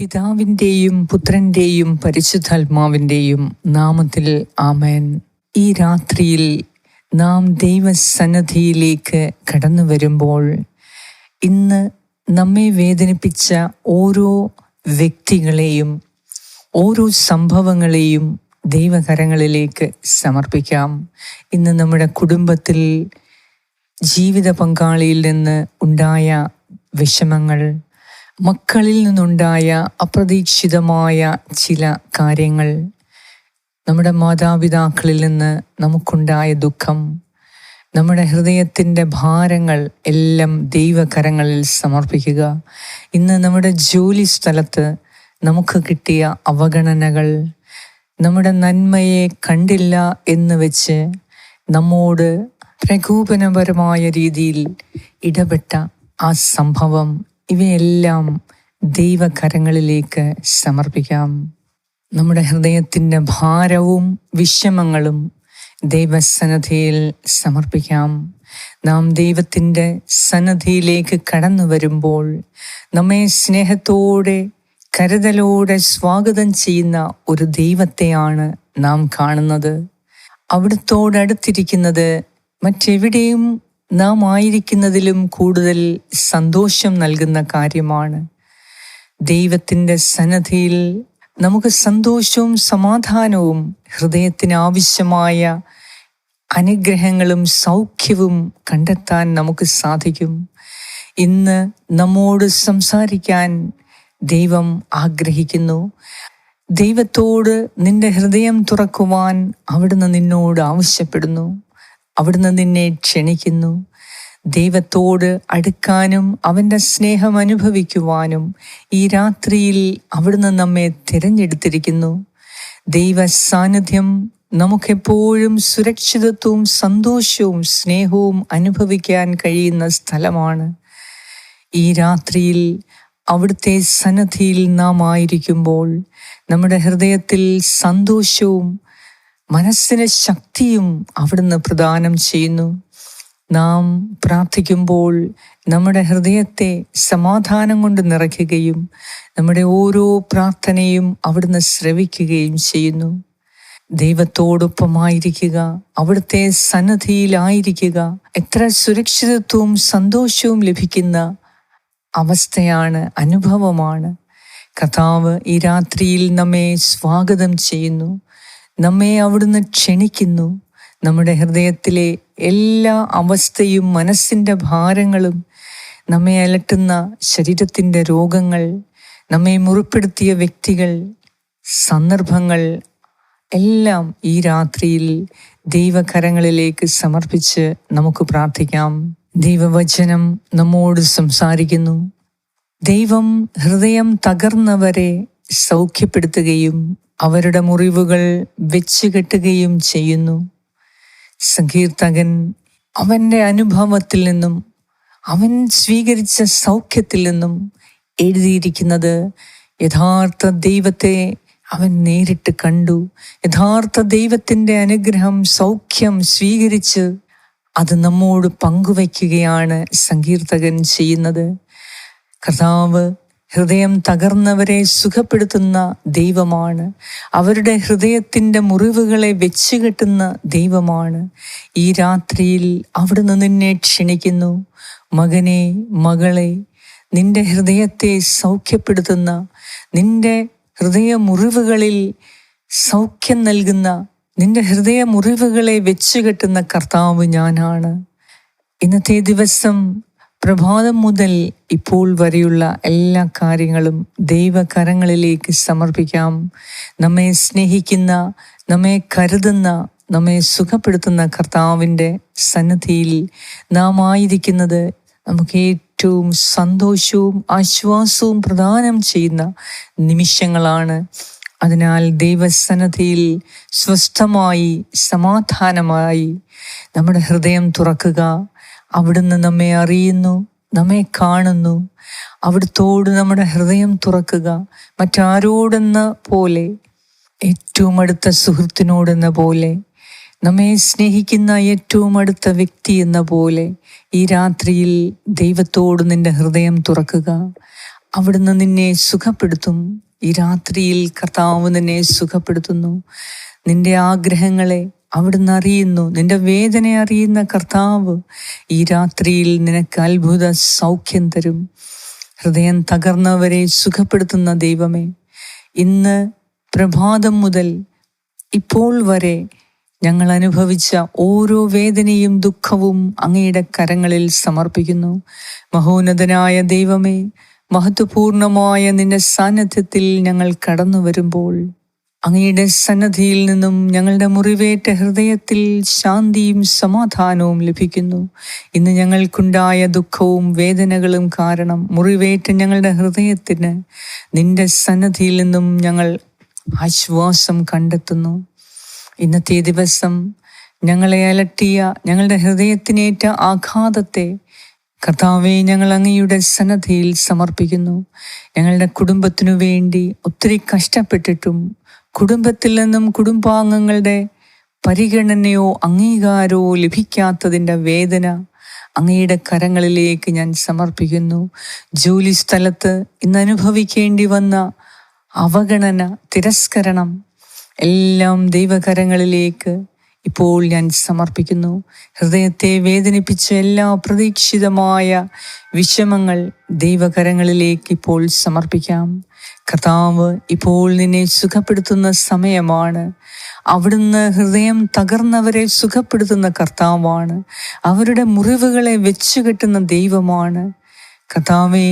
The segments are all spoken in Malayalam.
പിതാവിന്റെയും പുത്രന്റെയും പരിശുദ്ധാത്മാവിന്റെയും നാമത്തിൽ ആമേൻ. ഈ രാത്രിയിൽ നാം ദൈവസന്നദ്ധിയിലേക്ക് കടന്നു വരുമ്പോൾ ഇന്ന് നമ്മെ വേദനിപ്പിച്ച ഓരോ വ്യക്തികളെയും ഓരോ സംഭവങ്ങളെയും ദൈവകരങ്ങളിലേക്ക് സമർപ്പിക്കാം. ഇന്ന് നമ്മുടെ കുടുംബത്തിൽ ജീവിത പങ്കാളിയിൽ നിന്ന് ഉണ്ടായ വിഷമങ്ങൾ മക്കളിൽ നിന്നുണ്ടായ അപ്രതീക്ഷിതമായ ചില കാര്യങ്ങൾ. നമ്മുടെ മാതാപിതാക്കളിൽ നിന്ന് നമുക്കുണ്ടായ ദുഃഖം നമ്മുടെ ഹൃദയത്തിന്റെ ഭാരങ്ങൾ എല്ലാം ദൈവകരങ്ങളിൽ സമർപ്പിക്കുക. ഇന്ന് നമ്മുടെ ജോലി സ്ഥലത്ത് നമുക്ക് കിട്ടിയ അവഗണനകൾ നമ്മുടെ നന്മയെ കണ്ടില്ല എന്ന് വെച്ച് നമ്മോട് പ്രകോപനപരമായ രീതിയിൽ ഇടപെട്ട ആ സംഭവം ഇവയെല്ലാം ദൈവകരങ്ങളിലേക്ക് സമർപ്പിക്കാം. നമ്മുടെ ഹൃദയത്തിന്റെ ഭാരവും വിഷമങ്ങളും ദൈവസന്നധിയിൽ സമർപ്പിക്കാം. നാം ദൈവത്തിന്റെ സന്നദ്ധിയിലേക്ക് കടന്നു വരുമ്പോൾ നമ്മെ സ്നേഹത്തോടെ കരുതലോടെ സ്വാഗതം ചെയ്യുന്ന ഒരു ദൈവത്തെയാണ് നാം കാണുന്നത്. അവിടുത്തോടടുത്തിരിക്കുന്നത് മറ്റെവിടെയും നാം ആയിരിക്കുന്നതിലും കൂടുതൽ സന്തോഷം നൽകുന്ന കാര്യമാണ്. ദൈവത്തിന്റെ സന്നദ്ധിയിൽ നമുക്ക് സന്തോഷവും സമാധാനവും ഹൃദയത്തിന് ആവശ്യമായ അനുഗ്രഹങ്ങളും സൗഖ്യവും കണ്ടെത്താൻ നമുക്ക് സാധിക്കും. ഇന്ന് നമ്മോട് സംസാരിക്കാൻ ദൈവം ആഗ്രഹിക്കുന്നു. ദൈവത്തോട് നിന്റെ ഹൃദയം തുറക്കുവാൻ അവിടുന്ന് നിന്നോട് ആവശ്യപ്പെടുന്നു. അവിടുന്ന് നിന്നെ ക്ഷണിക്കുന്നു. ദൈവത്തോട് അടുക്കാനും അവന്റെ സ്നേഹം അനുഭവിക്കുവാനും ഈ രാത്രിയിൽ അവിടുന്ന് നമ്മെ തിരഞ്ഞെടുത്തിരിക്കുന്നു. ദൈവ സാന്നിധ്യം നമുക്കെപ്പോഴും സുരക്ഷിതത്വവും സന്തോഷവും സ്നേഹവും അനുഭവിക്കാൻ കഴിയുന്ന സ്ഥലമാണ്. ഈ രാത്രിയിൽ അവിടുത്തെ സന്നദ്ധിയിൽ നാം ആയിരിക്കുമ്പോൾ നമ്മുടെ ഹൃദയത്തിൽ സന്തോഷവും മനസ്സിന് ശക്തിയും അവിടുന്ന് പ്രദാനം ചെയ്യുന്നു. നാം പ്രാർത്ഥിക്കുമ്പോൾ നമ്മുടെ ഹൃദയത്തെ സമാധാനം കൊണ്ട് നിറയ്ക്കുകയും നമ്മുടെ ഓരോ പ്രാർത്ഥനയും അവിടുന്ന് ശ്രവിക്കുകയും ചെയ്യുന്നു. ദൈവത്തോടൊപ്പമായിരിക്കുക അവിടുത്തെ സന്നദ്ധിയിലായിരിക്കുക എത്ര സുരക്ഷിതത്വവും സന്തോഷവും ലഭിക്കുന്ന അവസ്ഥയാണ് അനുഭവമാണ്. കഥാവ് ഈ രാത്രിയിൽ നമ്മെ സ്വാഗതം ചെയ്യുന്നു. നമ്മെ അവിടുന്ന് ക്ഷണിക്കുന്നു. നമ്മുടെ ഹൃദയത്തിലെ എല്ലാ അവസ്ഥയും മനസ്സിന്റെ ഭാരങ്ങളും നമ്മെ അലട്ടുന്ന ശരീരത്തിന്റെ രോഗങ്ങൾ നമ്മെ മുറിപ്പെടുത്തിയ വ്യക്തികൾ സന്ദർഭങ്ങൾ എല്ലാം ഈ രാത്രിയിൽ ദൈവകരങ്ങളിലേക്ക് സമർപ്പിച്ച് നമുക്ക് പ്രാർത്ഥിക്കാം. ദൈവവചനം നമ്മോട് സംസാരിക്കുന്നു. ദൈവം ഹൃദയം തകർന്നവരെ സൗഖ്യപ്പെടുത്തുകയും അവരുടെ മുറിവുകൾ വെച്ചുകെട്ടുകയും ചെയ്യുന്നു. സങ്കീർത്തകൻ അവന്റെ അനുഭവത്തിൽ നിന്നും അവൻ സ്വീകരിച്ച സൗഖ്യത്തിൽ നിന്നും എഴുതിയിരിക്കുന്നത് യഥാർത്ഥ ദൈവത്തെ അവൻ നേരിട്ട് കണ്ടു. യഥാർത്ഥ ദൈവത്തിന്റെ അനുഗ്രഹം സൗഖ്യം സ്വീകരിച്ച് അത് നമ്മോട് പങ്കുവയ്ക്കുകയാണ് സങ്കീർത്തകൻ ചെയ്യുന്നത്. കർത്താവ് ഹൃദയം തകർന്നവരെ സുഖപ്പെടുത്തുന്ന ദൈവമാണ്. അവരുടെ ഹൃദയത്തിന്റെ മുറിവുകളെ വെച്ചുകെട്ടുന്ന ദൈവമാണ്. ഈ രാത്രിയിൽ അവിടുന്ന് നിന്നെ ക്ഷണിക്കുന്നു. മകനെ മകളെ നിന്റെ ഹൃദയത്തെ സൗഖ്യപ്പെടുത്തുന്ന നിന്റെ ഹൃദയമുറിവുകളിൽ സൗഖ്യം നൽകുന്ന നിന്റെ ഹൃദയമുറിവുകളെ വെച്ചുകെട്ടുന്ന കർത്താവ് ഞാനാണ്. ഇന്നത്തെ ദിവസം പ്രഭാതം മുതൽ ഇപ്പോൾ വരെയുള്ള എല്ലാ കാര്യങ്ങളും ദൈവകരങ്ങളിലേക്ക് സമർപ്പിക്കാം. നമ്മെ സ്നേഹിക്കുന്ന നമ്മെ കരുതുന്ന നമ്മെ സുഖപ്പെടുത്തുന്ന കർത്താവിന്റെ സന്നദ്ധിയിൽ നാം ആയിരിക്കുന്നത് നമുക്ക് ഏറ്റവും സന്തോഷവും ആശ്വാസവും പ്രദാനം ചെയ്യുന്ന നിമിഷങ്ങളാണ്. അതിനാൽ ദൈവസന്നദ്ധിയിൽ സ്വസ്ഥമായി സമാധാനമായി നമ്മുടെ ഹൃദയം തുറക്കുക. അവിടുന്ന് നമ്മെ അറിയുന്നു നമ്മെ കാണുന്നു. അവിടുത്തോട് നമ്മുടെ ഹൃദയം തുറക്കുക. മറ്റാരോടെന്ന പോലെ ഏറ്റവും അടുത്ത സുഹൃത്തിനോടെന്ന പോലെ നമ്മെ സ്നേഹിക്കുന്ന ഏറ്റവും അടുത്ത വ്യക്തി എന്ന പോലെ ഈ രാത്രിയിൽ ദൈവത്തോട് നിന്റെ ഹൃദയം തുറക്കുക. അവിടുന്ന് നിന്നെ സുഖപ്പെടുത്തും. ഈ രാത്രിയിൽ കർത്താവ് നിന്നെ സുഖപ്പെടുത്തുന്നു. നിന്റെ ആഗ്രഹങ്ങളെ അവിടുന്ന് അറിയുന്നു നിന്റെ വേദന അറിയുന്ന കർത്താവ് ഈ രാത്രിയിൽ നിനക്ക് അത്ഭുത സൗഖ്യം തരും. ഹൃദയം തകർന്നവരെ സുഖപ്പെടുത്തുന്ന ദൈവമേ ഇന്ന് പ്രഭാതം മുതൽ ഇപ്പോൾ വരെ ഞങ്ങൾ അനുഭവിച്ച ഓരോ വേദനയും ദുഃഖവും അങ്ങയുടെ കരങ്ങളിൽ സമർപ്പിക്കുന്നു. മഹോന്നതനായ ദൈവമേ മഹത്വപൂർണമായ നിന്റെ സാന്നിധ്യത്തിൽ ഞങ്ങൾ കടന്നു വരുമ്പോൾ അങ്ങയുടെ സന്നദ്ധിയിൽ നിന്നും ഞങ്ങളുടെ മുറിവേറ്റ ഹൃദയത്തിൽ ശാന്തിയും സമാധാനവും ലഭിക്കുന്നു. ഇന്ന് ഞങ്ങൾക്കുണ്ടായ ദുഃഖവും വേദനകളും കാരണം മുറിവേറ്റ ഞങ്ങളുടെ ഹൃദയത്തിന് നിന്റെ സന്നദ്ധിയിൽ നിന്നും ഞങ്ങൾ ആശ്വാസം കണ്ടെത്തുന്നു. ഇന്നത്തെ ദിവസം ഞങ്ങളെ അലട്ടിയ ഞങ്ങളുടെ ഹൃദയത്തിനേറ്റ ആഘാതത്തെ കർത്താവെ ഞങ്ങൾ അങ്ങയുടെ സന്നദ്ധിയിൽ സമർപ്പിക്കുന്നു. ഞങ്ങളുടെ കുടുംബത്തിനു വേണ്ടി ഒത്തിരി കഷ്ടപ്പെട്ടിട്ടും കുടുംബത്തിൽ നിന്നും കുടുംബാംഗങ്ങളുടെ പരിഗണനയോ അംഗീകാരമോ ലഭിക്കാത്തതിന്റെ വേദന അങ്ങയുടെ കരങ്ങളിലേക്ക് ഞാൻ സമർപ്പിക്കുന്നു. ജോലി സ്ഥലത്ത് ഇന്ന് അനുഭവിക്കേണ്ടി വന്ന അവഗണന തിരസ്കരണം എല്ലാം ദൈവകരങ്ങളിലേക്ക് ഇപ്പോൾ ഞാൻ സമർപ്പിക്കുന്നു. ഹൃദയത്തെ വേദനിപ്പിച്ച എല്ലാ പ്രതീക്ഷിതമായ വിഷമങ്ങൾ ദൈവകരങ്ങളിലേക്ക് ഇപ്പോൾ സമർപ്പിക്കാം. കർത്താവ് ഇപ്പോൾ നിന്നെ സുഖപ്പെടുത്തുന്ന സമയമാണ്. അവിടുന്ന് ഹൃദയം തകർന്നവരെ സുഖപ്പെടുത്തുന്ന കർത്താവാണ്. അവരുടെ മുറിവുകളെ വെച്ചുകെട്ടുന്ന ദൈവമാണ്. കർത്താവെ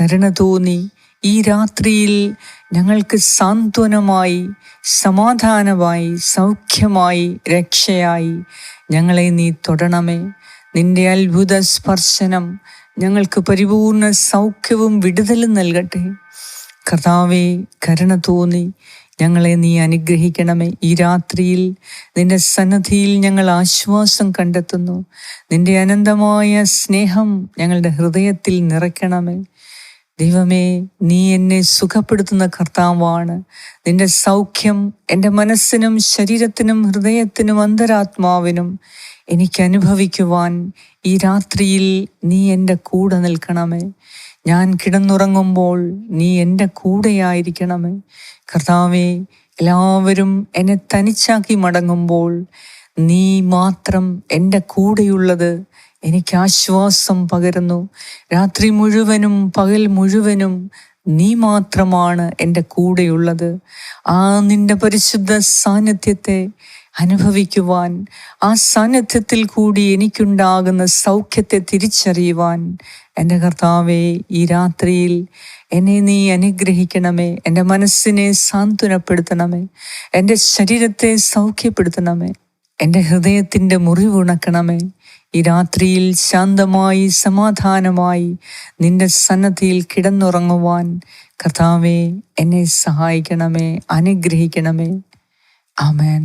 കരുണ തോന്നി ഈ രാത്രിയിൽ ഞങ്ങൾക്ക് സാന്ത്വനമായി സമാധാനമായി സൗഖ്യമായി രക്ഷയായി ഞങ്ങളെ നീ തൊടണമേ. നിന്റെ അത്ഭുത സ്പർശനം ഞങ്ങൾക്ക് പരിപൂർണ സൗഖ്യവും വിടുതലും നൽകട്ടെ. കർത്താവെ കരുണ തോന്നി ഞങ്ങളെ നീ അനുഗ്രഹിക്കണമേ. ഈ രാത്രിയിൽ നിന്റെ സന്നദ്ധിയിൽ ഞങ്ങൾ ആശ്വാസം കണ്ടെത്തുന്നു. നിന്റെ അനന്തമായ സ്നേഹം ഞങ്ങളുടെ ഹൃദയത്തിൽ നിറയ്ക്കണമേ. ദൈവമേ നീ എന്നെ സുഖപ്പെടുത്തുന്ന കർത്താവാണ്. നിന്റെ സൗഖ്യം എന്റെ മനസ്സിനും ശരീരത്തിനും ഹൃദയത്തിനും അന്തരാത്മാവിനും എനിക്ക് അനുഭവിക്കുവാൻ ഈ രാത്രിയിൽ നീ എന്റെ കൂടെ നിൽക്കണമേ. ഞാൻ കിടന്നുറങ്ങുമ്പോൾ നീ എന്റെ കൂടെയായിരിക്കണമേ. കർത്താവേ എല്ലാവരും എന്നെ തനിച്ചാക്കി മടങ്ങുമ്പോൾ നീ മാത്രം എന്റെ കൂടെയുള്ളത് എനിക്ക് ആശ്വാസം പകരുന്നു. രാത്രി മുഴുവനും പകൽ മുഴുവനും നീ മാത്രമാണ് എന്റെ കൂടെയുള്ളത്. ആ നിന്റെ പരിശുദ്ധ സാന്നിധ്യത്തെ അനുഭവിക്കുവാൻ ആ സാന്നിധ്യത്തിൽ കൂടി എനിക്കുണ്ടാകുന്ന സൗഖ്യത്തെ തിരിച്ചറിയുവാൻ എന്റെ കർത്താവെ ഈ രാത്രിയിൽ എന്നെ നീ അനുഗ്രഹിക്കണമേ. എന്റെ മനസ്സിനെ സാന്ത്വനപ്പെടുത്തണമേ. എന്റെ ശരീരത്തെ സൗഖ്യപ്പെടുത്തണമേ. എന്റെ ഹൃദയത്തിന്റെ മുറിവുണക്കണമേ ഈ രാത്രിയിൽ ശാന്തമായി സമാധാനമായി നിന്റെ സന്നദ്ധിയിൽ കിടന്നുറങ്ങുവാൻ കർത്താവെ എന്നെ സഹായിക്കണമേ അനുഗ്രഹിക്കണമേ. ആമേൻ.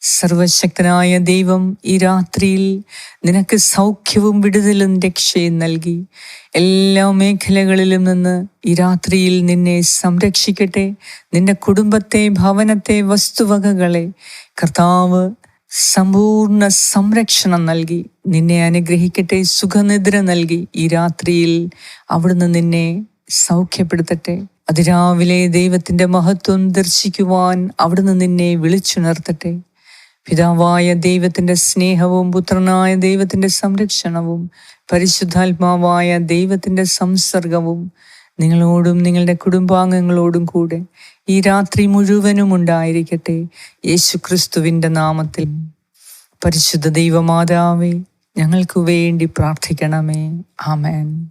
സർവശക്തനായ ദൈവം ഈ രാത്രിയിൽ നിനക്ക് സൗഖ്യവും വിടുതലും രക്ഷയും നൽകി. എല്ലാ മേഖലകളിലും നിന്ന് ഈ രാത്രിയിൽ നിന്നെ സംരക്ഷിക്കട്ടെ. നിന്റെ കുടുംബത്തെ ഭവനത്തെ വസ്തുവകകളെ കർത്താവ് സമ്പൂർണ സംരക്ഷണം നൽകി. നിന്നെ അനുഗ്രഹിക്കട്ടെ സുഖനിദ്ര നൽകി. ഈ രാത്രിയിൽ അവിടുന്ന് നിന്നെ സൗഖ്യപ്പെടുത്തട്ടെ. അതിരാവിലെ ദൈവത്തിന്റെ മഹത്വം ദർശിക്കുവാൻ അവിടുന്ന് നിന്നെ വിളിച്ചുണർത്തട്ടെ. പിതാവായ ദൈവത്തിന്റെ സ്നേഹവും പുത്രനായ ദൈവത്തിന്റെ സംരക്ഷണവും പരിശുദ്ധാത്മാവായ ദൈവത്തിന്റെ സംസർഗവും നിങ്ങളോടും നിങ്ങളുടെ കുടുംബാംഗങ്ങളോടും കൂടെ ഈ രാത്രി മുഴുവനും ഉണ്ടായിരിക്കട്ടെ. യേശു ക്രിസ്തുവിന്റെ നാമത്തിൽ പരിശുദ്ധ ദൈവമാതാവേ ഞങ്ങൾക്ക് വേണ്ടി പ്രാർത്ഥിക്കണമേ. ആമേൻ.